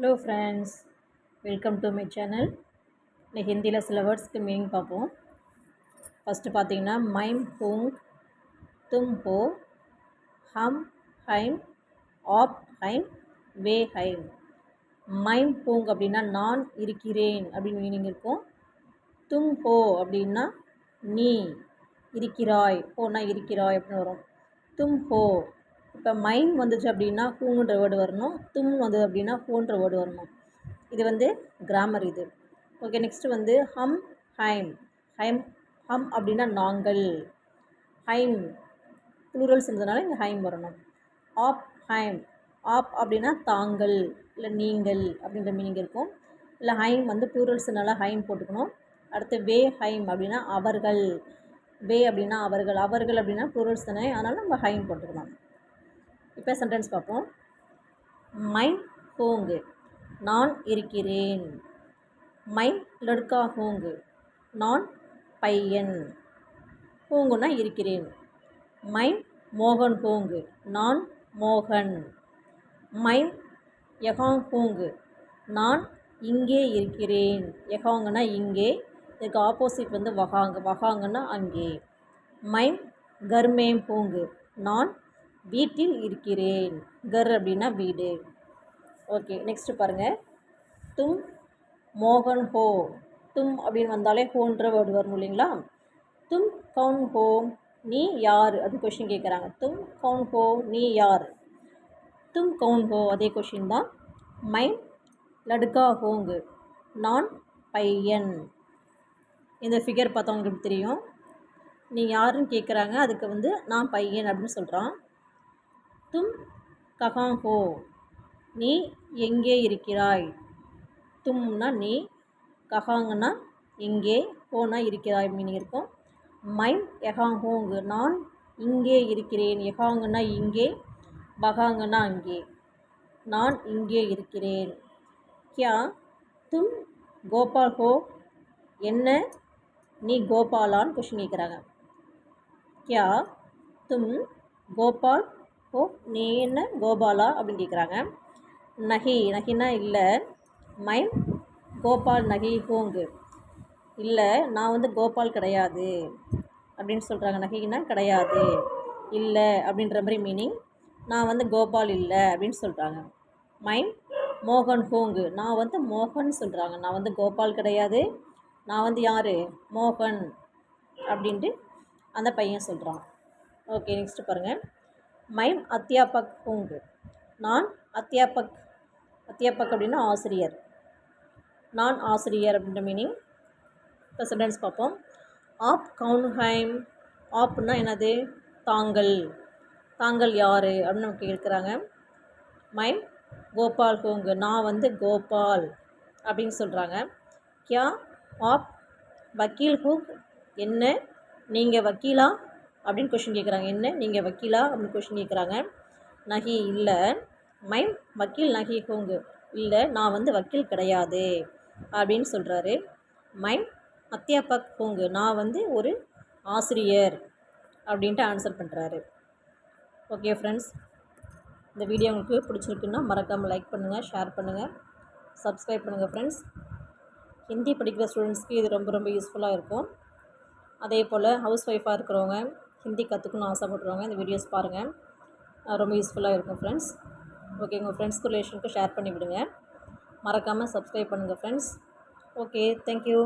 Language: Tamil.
Hello friends welcome to my channel இன்னைக்கு ஹிந்தியில் சில வேர்ட்ஸ்க்கு மீனிங் பார்ப்போம். ஃபஸ்ட்டு பார்த்தீங்கன்னா மைம் ஹூங் தும் ஹோ ஹம் ஹைம் ஆப் ஹைம் வே ஹைம் மைம் ஹூங் அப்படின்னா நான் இருக்கிறேன் அப்படின்னு மீனிங் இருக்கும். தும் ஹோ அப்படின்னா நீ இருக்கிறாய் ஹோனா இருக்கிறாய் அப்படின்னு வரும். தும் ஹோ இப்போ மைன் வந்துச்சு அப்படின்னா கூங்குன்ற வேர்டு வரணும் தும் வந்தது அப்படின்னா ஹூன்ற வேர்டு வரணும். இது வந்து கிராமர் இது. ஓகே நெக்ஸ்ட்டு வந்து ஹம் ஹைம். ஹைம் ஹம் அப்படின்னா நாங்கள். ஹைம் ப்ளூரல்ஸ் இருந்ததுனால இங்கே ஹைம் வரணும். ஆப் ஹைம். ஆப் அப்படின்னா தாங்கள் இல்லை நீங்கள் அப்படின்ற மீனிங் இருக்கும். இல்லை ஹைம் வந்து ப்ளூரல்ஸ்னால ஹைம் போட்டுக்கணும். அடுத்து வே ஹைம் அப்படின்னா அவர்கள். வே அப்படின்னா அவர்கள் அவர்கள் அப்படின்னா ப்ளூரல்ஸ் தானே அதனால் நம்ம ஹைம் போட்டுக்கலாம். இப்போ சென்டென்ஸ் பார்ப்போம். மைன் ஹோங்கு நான் இருக்கிறேன். மைன் லடுக்கா ஹோங்கு நான் பையன். ஹோங்குனா இருக்கிறேன். மைன் மோகன் ஹோங்கு நான் மோகன். மைன் யகாங் ஹோங்கு நான் இங்கே இருக்கிறேன். யகாங்குனா இங்கே இதுக்கு ஆப்போசிட் வந்து வகாங்க வகாங்கன்னா அங்கே. மைன் கர்மேம் ஹோங்கு நான் வீட்டில் இருக்கிறேன். கர் அப்படின்னா வீடு. ஓகே நெக்ஸ்ட்டு பாருங்கள் தும் மோகன் ஹோ. தும் அப்படின்னு வந்தாலே ஹோன்ற வேர்டு வரும் இல்லைங்களா? தும் கவுன் ஹோ நீ யார்? அது கொஷின் கேட்குறாங்க தும் கவுன் ஹோ நீ யார்? தும் கவுன் ஹோ அதே கொஷின் தான். மைன் லடுக்கா ஹோங்கு. நான் பையன். இந்த ஃபிகர் பார்த்தவங்களுக்கு தெரியும். நீ யாருன்னு கேட்குறாங்க அதுக்கு வந்து நான் பையன் அப்படின்னு சொல்கிறான் தும் கஹாங்கோ நீ எங்கே இருக்கிறாய்? தும்னா நீ ககாங்கன்னா எங்கே ஹோனா இருக்கிறாய் மீனிங் இருக்கும். மைம் எகாங்கோங்கு நான் இங்கே இருக்கிறேன். எகாங்குன்னா இங்கே பகாங்கன்னா அங்கே. நான் இங்கே இருக்கிறேன். கியா தும் கோபால் ஹோ என்ன நீ கோபாலான்னு கொஷின் கேட்குறாங்க கியா தும் கோபால் ஓ நீ என்ன கோபாலா அப்படின்னு கேட்குறாங்க நகி நகினா இல்லை. மைம் கோபால் நகி ஹோங்கு. இல்லை நான் வந்து கோபால் கிடையாது அப்படின்னு சொல்கிறாங்க நகினா கிடையாது. இல்லை அப்படின்ற மாதிரி மீனிங் நான் வந்து கோபால் இல்லை அப்படின்னு சொல்கிறாங்க மைம் மோகன் ஹோங்கு. நான் வந்து மோகன் சொல்கிறாங்க நான் வந்து கோபால் கிடையாது. நான் வந்து யார்? மோகன் அப்படின்ட்டு அந்த பையன் சொல்கிறான் ஓகே நெக்ஸ்ட்டு பாருங்கள் மைம் அத்தியாபக் ஹோங்கு நான் அத்தியாபக் அத்தியாபக் அப்படின்னா ஆசிரியர். நான் ஆசிரியர் அப்படின்ற மீனிங் இப்போ சென்டென்ஸ் பார்ப்போம். ஆப் கவுன்ஹைம் ஆப்னா என்னது? தாங்கள் தாங்கள் யார் அப்படின்னு நமக்கு இருக்கிறாங்க மைம் கோபால் ஹோங்கு நான் வந்து கோபால் அப்படின்னு சொல்கிறாங்க கியா? ஆப் வக்கீல் ஹூக் என்ன? நீங்கள் வக்கீலா? அப்படின்னு கொஷின் கேட்குறாங்க என்ன? நீங்கள் வக்கீலா? அப்படின்னு கொஷின் கேட்குறாங்க நகி இல்லை. மைம் வக்கீல் நகி ஹோங்கு இல்லை நான் வந்து வக்கீல் கிடையாது. அப்படின்னு சொல்கிறாரு மைம் அத்தியாபக் ஹோங்கு நான் வந்து ஒரு ஆசிரியர் அப்படின்ட்டு ஆன்சர் பண்ணுறாரு ஓகே ஃப்ரெண்ட்ஸ் இந்த வீடியோ உங்களுக்கு பிடிச்சிருக்குன்னா மறக்காமல் லைக் பண்ணுங்கள் ஷேர் பண்ணுங்கள் சப்ஸ்கிரைப் பண்ணுங்கள் ஃப்ரெண்ட்ஸ் ஹிந்தி படிக்கிற ஸ்டூடெண்ட்ஸ்க்கு இது ரொம்ப ரொம்ப யூஸ்ஃபுல்லாக இருக்கும். அதே போல் ஹவுஸ் ஒய்ஃபாக இருக்கிறவங்க ஹிந்தி கற்றுக்கணும்னு ஆசைப்படுறவங்க இந்த வீடியோஸ் பாருங்கள் ரொம்ப யூஸ்ஃபுல்லாக இருக்கும் ஃப்ரெண்ட்ஸ் ஓகே உங்கள் ஃப்ரெண்ட்ஸ் ரிலேஷனுக்கு ஷேர் பண்ணி விடுங்க மறக்காமல் சப்ஸ்கிரைப் பண்ணுங்கள் ஃப்ரெண்ட்ஸ் ஓகே தேங்க்யூ